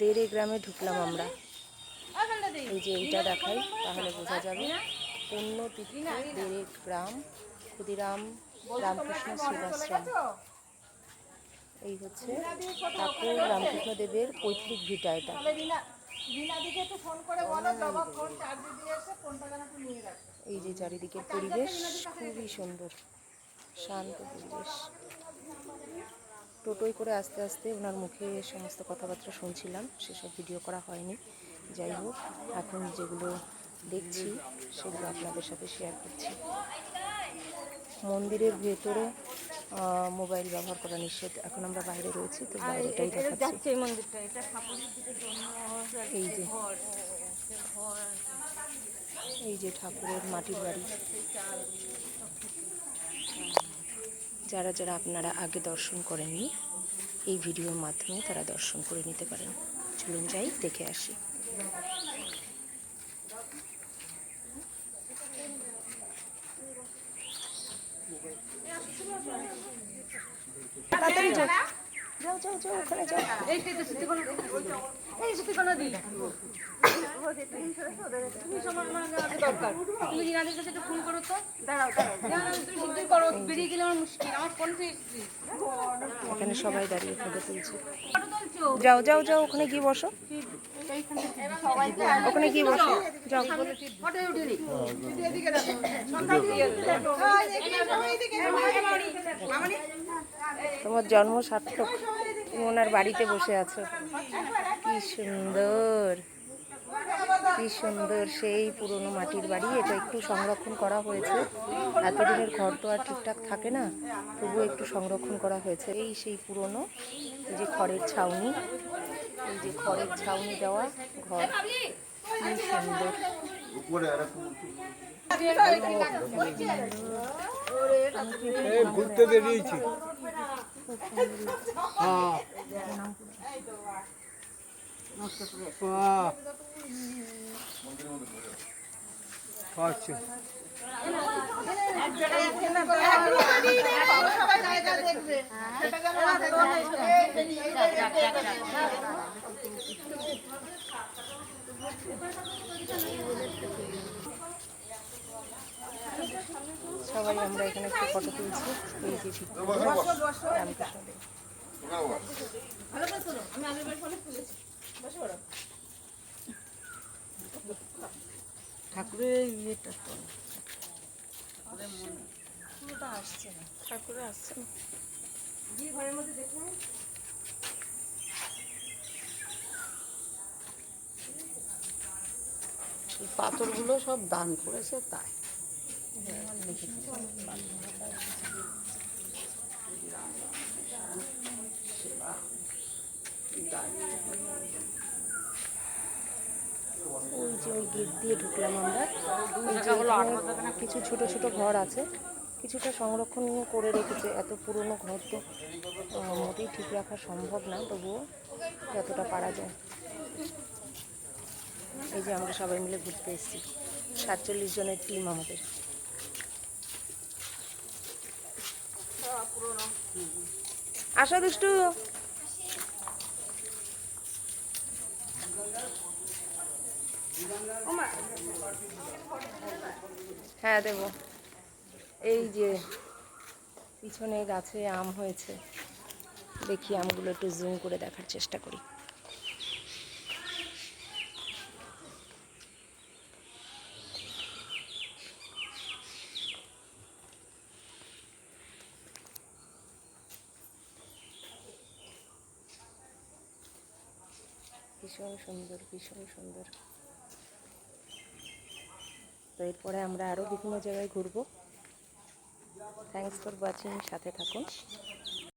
দেড়ে গ্রামে ঢুকলাম আমরা। এই যে এইটা দেখাই, তাহলে বোঝা যাবে তিথি দেড়ে গ্রাম ক্ষুদিরাম রামকৃষ্ণ শ্রীবাশ্রম এই হচ্ছে ঠাকুর রামকৃষ্ণ দেবের পৈতৃক ভিটা এটা। এই যে চারিদিকের পরিবেশ, খুবই সুন্দর, শান্ত পরিবেশ। টোটোয় করে আস্তে আস্তে ওনার মুখে সমস্ত কথাবার্তা শুনছিলাম। সেসব ভিডিও করা হয়নি। যাই হোক এখন যেগুলো দেখছি সেগুলো আপনাদের সাথে শেয়ার করছি। মন্দিরের ভেতরে মোবাইল ব্যবহার করা নিষেধ। এখন আমরা বাইরে রয়েছি তো বাইরেটাই দেখাচ্ছি। এই যে। এই যে ঠাকুরের মাটির বাড়ি। যারা যারা আপনারা আগে দর্শন করেননি, এই ভিডিওর মাধ্যমে তারা দর্শন করে নিতে পারেন। চলুন যাই, দেখে আসি। তাড়াতাড়ি যাও। যাও দরকার। তুমি কাছে ফোন করো তো? দাঁড়াও দাঁড়াও। এখানে সবাই দাঁড়িয়ে ফটো তুলছে। যাও যাও যাও ওখানে গিয়ে বসো। ওখানে গিয়ে বসো। যাও। তোমার জন্ম সার্থক। ওনার বাড়িতে বসে আছো। কি সুন্দর। কি সুন্দর সেই পুরনো মাটির বাড়ি এটা একটু সংরক্ষণ করা হয়েছে। এতদিনের ঘর তো আর ঠিকঠাক থাকে না তবুও একটু সংরক্ষণ করা হয়েছে। এই সেই পুরনো এই যে খড়ের ছাউনি এই যে খড়ের ছাউনি দেওয়া ঘর কি সুন্দর। ঘুরতে বেরিয়েছি। হ্যাঁ। আচ্ছা সবাই আমরা এখানে একটু ফটো তুলছি। এই যে ভিতরে। রামকৃষ্ণ দেব। ঠাকুরের ইয়েটা তো। পুরোটা আসছে না। ঠাকুরে আসছে না। এই পাথরগুলো সব দান করেছে তাই। ওই যে ওই গেট দিয়ে ঢুকলাম আমরা। কিছু ছোট ছোট ঘর আছে। কিছুটা সংরক্ষণ করে রেখেছে এত পুরনো ঘর তো মোটেই ঠিক রাখা সম্ভব না, তবুও যতটা পারা যায়। এই যে আমরা সবাই মিলে ঘুরতে এসেছি। সাতচল্লিশ জনের টিম আমাদের। আসো দুষ্টু। হ্যাঁ দেব। এই যে পিছনে গাছে আম হয়েছে, দেখি আমগুলো একটু জুম করে দেখার চেষ্টা করি। ভীষণ সুন্দর ভীষণ সুন্দর। তো এরপরে আমরা আরও বিভিন্ন জায়গায় ঘুরবো। থ্যাংকস ফর ওয়াচিং সাথে থাকুন।